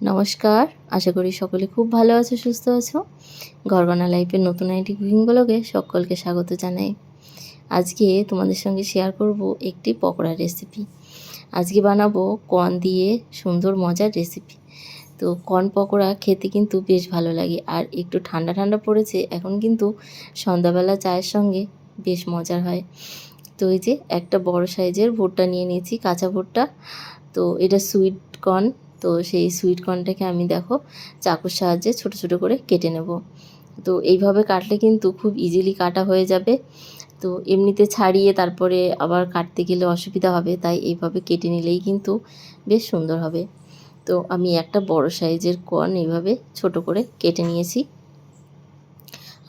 নমস্কার, আশা করি সকলে খুব ভালো আছো, সুস্থ আছো। গরগানা লাইফের নতুন আইটি কুকিং ব্লগে সকলকে স্বাগত জানাই। আজকে তোমাদের সঙ্গে শেয়ার করব একটি পকোড়া রেসিপি আজকে বানাবো কর্ন দিয়ে সুন্দর মজার রেসিপি তো কর্ন পকোড়া খেতে কিন্তু বেশ ভালো লাগে আর একটু ঠান্ডা ঠান্ডা পড়েছে, এখন কিন্তু সন্ধ্যাবেলা চায়ের সঙ্গে বেশ মজার হয়। তো এই যে একটা বড় সাইজের ভুট্টা নিয়ে নিয়েছি, কাঁচা ভুট্টা। তো এটা সুইট কর্ন তো সেই সুইট কর্নটাকে আমি দেখো চাকুর সাহায্যে ছোট ছোট করে কেটে নেব। তো এইভাবে কাটলে কিন্তু খুব ইজিলি কাটা হয়ে যাবে। তো এমনিতে ছাড়িয়ে তারপরে আবার কাটতে গেলে অসুবিধা হবে, তাই এইভাবে কেটে নিলেই কিন্তু বেশ সুন্দর হবে। তো আমি একটা বড় সাইজের কর্ন এইভাবে ছোট করে কেটে নিয়েছি।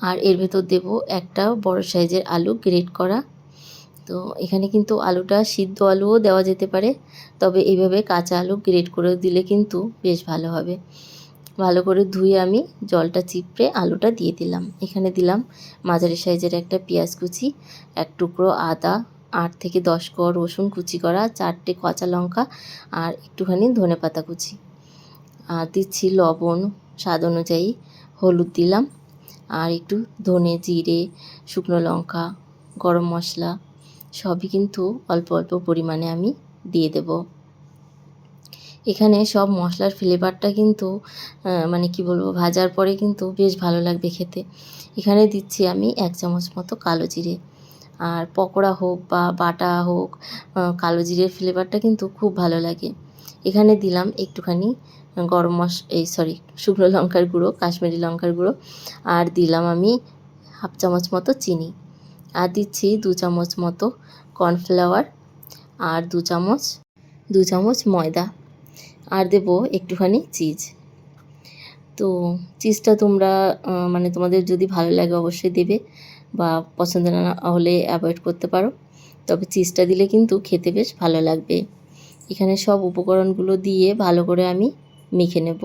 আর এর ভেতর দেব একটা বড় সাইজের আলু গ্রেট করা। তো এখানে কিন্তু আলুটা সিদ্ধ আলুও দেওয়া যেতে পারে। তবে এইভাবে কাঁচা আলু গ্রেট করে দিলে কিন্তু বেশ ভালো হবে। ভালো করে ধুয়ে আমি জলটা চিপড়ে আলুটা দিয়ে দিলাম। এখানে দিলাম মাঝারি সাইজের একটা পেঁয়াজ কুচি, এক টুকরো আদা, আট থেকে দশ কোয়া রসুন কুচি করা, চারটে কাঁচা লঙ্কা আর একটুখানি ধনে পাতা কুচি। আর দিচ্ছি লবণ, স্বাদ অনুযায়ী হলুদ দিলাম। আর একটু ধনে, জিরে, শুকনো লঙ্কা, গরম মশলা সবই কিন্তু অল্প অল্প পরিমাণে আমি দিয়ে দেব। এখানে সব মশলার ফ্লেভারটা কিন্তু মানে কি বলব, ভাজার পরে কিন্তু বেশ ভালো লাগবে খেতে। এখানে দিচ্ছি আমি এক চামচ মতো কালো জিরে। আর পকোড়া হোক বা বাটা হোক কালো জিরের ফ্লেভারটা কিন্তু খুব ভালো লাগে। এখানে দিলাম একটুখানি গরম মশ, এই সরি শুকনো লঙ্কার গুঁড়ো, কাশ্মীরি লঙ্কার গুঁড়ো। আর দিলাম আমি হাফ চামচ মতো চিনি। আর দিচ্ছি দু চামচ মতো কর্নফ্লাওয়ার আর দু চামচ দু চামচ ময়দা আর দেবো একটুখানি চিজ। তো চিজটা তোমরা মানে তোমাদের যদি ভালো লাগে অবশ্যই দেবে বা পছন্দ না হলে অ্যাভয়েড করতে পারো। তবে চিজটা দিলে কিন্তু খেতে বেশ ভালো লাগবে। এখানে সব উপকরণগুলো দিয়ে ভালো করে আমি মেখে নেব।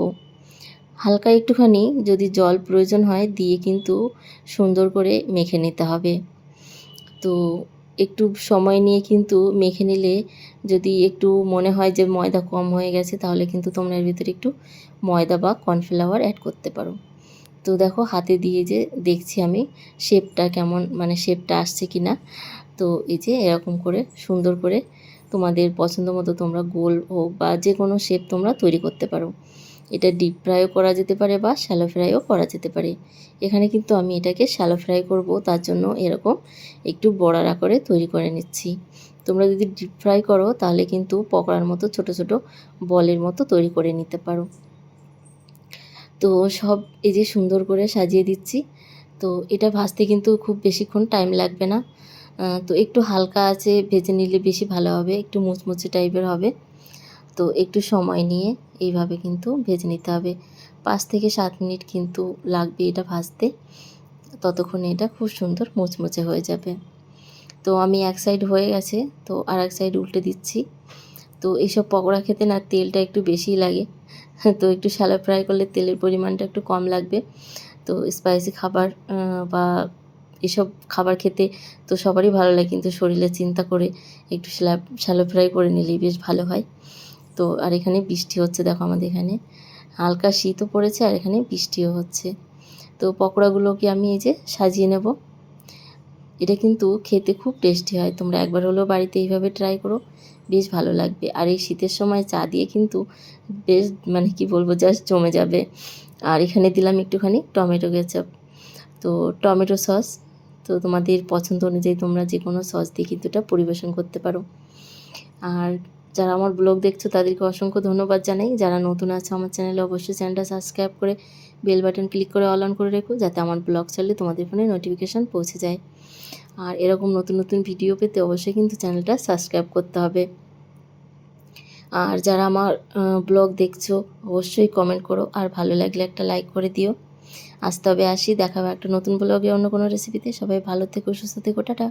হালকা একটুখানি যদি জল প্রয়োজন হয় দিয়ে কিন্তু সুন্দর করে মেখে নিতে হবে। তো একটু সময় নিয়ে কিন্তু মেখে নিলে যদি একটু মনে হয় যে ময়দা কম হয়ে গেছে, তাহলে কিন্তু তোমরা এর ভিতরে একটু ময়দা বা কর্নফ্লাওয়ার অ্যাড করতে পারো। তো দেখো হাতে দিয়ে যে দেখছি আমি শেপটা কেমন মানে শেপটা আসছে কি না তো এই যে এরকম করে সুন্দর করে তোমাদের পছন্দ মতো তোমরা গোল হোক বা যে কোনো শেপ তোমরা তৈরি করতে পারো। এটা ডিপ ফ্রাইও করা যেতে পারে বা শ্যালো ফ্রাইও করা যেতে পারে। এখানে কিন্তু আমি এটাকে শ্যালো ফ্রাই করব, তার জন্য এরকম একটু বড়ার আকারে তৈরি করে নিচ্ছি। তোমরা যদি ডিপ ফ্রাই করো, তাহলে কিন্তু পকোড়ার মতো ছোট ছোট বলের মতো তৈরি করে নিতে পারো। তো সব এই যে সুন্দর করে সাজিয়ে দিচ্ছি, তো এটা ভাজতে কিন্তু খুব বেশিক্ষণ টাইম লাগবে না। তো একটু হালকা আছে, ভেজে নিলে বেশি ভালো হবে, একটু মুচমুচে টাইপের হবে। তো একটু সময় নিয়ে এইভাবে কিন্তু ভেজে নিতে হবে। পাঁচ থেকে সাত মিনিট কিন্তু লাগবে এটা ভাজতে। ততক্ষণে এটা খুব সুন্দর মুচমুচে হয়ে যাবে। তো আমি এক সাইড হয়ে গেছে, তো আর এক সাইড উল্টে দিচ্ছি। তো এইসব পকোড়া খেতে না তেলটা একটু বেশিই লাগে। তো একটু শ্যালো ফ্রাই করলে তেলের পরিমাণটা একটু কম লাগবে। তো স্পাইসি খাবার বা এসব খাবার খেতে তো সবারই ভালো লাগে, কিন্তু শরীরে চিন্তা করে একটু শ্যালো ফ্রাই করে নিলেই বেশ ভালো হয়। তো আর এখানে বৃষ্টি হচ্ছে, দেখো আমাদের এখানে। হালকা শীতও পড়েছে আর এখানে বৃষ্টিও হচ্ছে। তো পকোড়াগুলোকে আমি এই যে সাজিয়ে নেব। এটা কিন্তু খেতে খুব টেস্টি হয়। তোমরা একবার হলেও বাড়িতে এইভাবে ট্রাই করো, বেশ ভালো লাগবে। আর এই শীতের সময় চা দিয়ে কিন্তু বেশ মানে কি বলব জাস্ট জমে যাবে। আর এখানে দিলাম একটুখানি টমেটো কেচাপ তো টমেটো সস, তো তোমাদের পছন্দ অনুযায়ী তোমরা যে কোনো সস দিয়ে কিন্তু এটা পরিবেশন করতে পারো। আর যারা আমার ব্লগ দেখছ, তাদেরকে অসংখ্য ধন্যবাদ জানাই। যারা নতুন আছে আমার চ্যানেলে অবশ্যই চ্যানেলটা সাবস্ক্রাইব করে বেল বাটন ক্লিক করে অল অন করে রেখো, যাতে আমার ব্লগ চাইলে তোমাদের ফোনে নোটিফিকেশান পৌঁছে যায়। আর এরকম নতুন নতুন ভিডিও পেতে অবশ্যই কিন্তু চ্যানেলটা সাবস্ক্রাইব করতে হবে। আর যারা আমার ব্লগ দেখছ, অবশ্যই কমেন্ট করো, আর ভালো লাগলে একটা লাইক করে দিও। আসতে হবে আসি দেখাবে একটা নতুন ব্লগে অন্য কোনো রেসিপিতে সবাই ভালো থেকো, সুস্থ থেকো, টাটা।